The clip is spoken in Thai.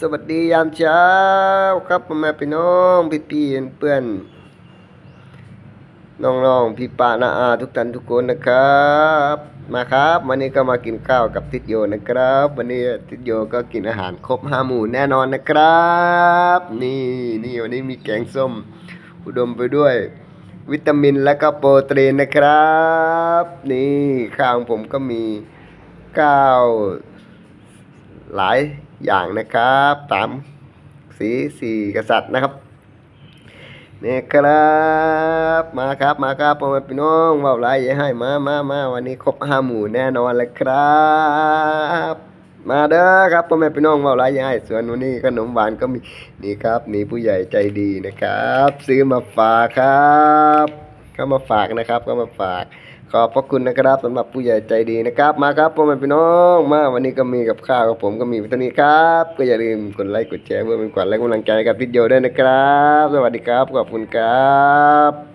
สวัสดียามเช้าครับพ่อแม่พี่น้องพี่พี่เพื่อนๆน้องๆพี่ป้าน้าอาทุกท่านทุกคนนะครับ มาครับ วันนี้ก็มากินข้าวกับทิดโยนะครับ วันนี้ทิดโยก็กินอาหารครบห้าหมู่แน่นอนนะครับ นี่นี่วันนี้มีแกงส้ม อุดมไปด้วย วิตามินและก็โปรตีนนะครับ นี่ข้าวของผมก็มีข้าว หลายอย่างนะครับตามสีสี่กษัตริย์นะครับนี่ครับมาครับมาครับพ่อแม่พี่น้องว่าไรอย่าให้มามามาวันนี้ครบห้าหมู่แน่นอนเลยครับ มาเด้อครับพ่อแม่พี่น้องว่าไรอย่าให้ส่วนวันนี้ขนมหวานก็มีนี่ครับมีผู้ใหญ่ใจดีนะครับ ซื้อมาฝากครับ ก็มาฝากนะครับก็มาฝาก ขอบพระคุณนะครับสำหรับผู้ใหญ่ใจดีนะครับ มาครับพ่อแม่พี่น้องมาวันนี้ก็มีกับข้าวกับผมก็มีเท่านี้ครับ ก็อย่าลืมกดไลค์กดแชร์เพื่อเป็นขวัญและกำลังใจกับวิดีโอด้วยนะครับ สวัสดีครับขอบคุณครับ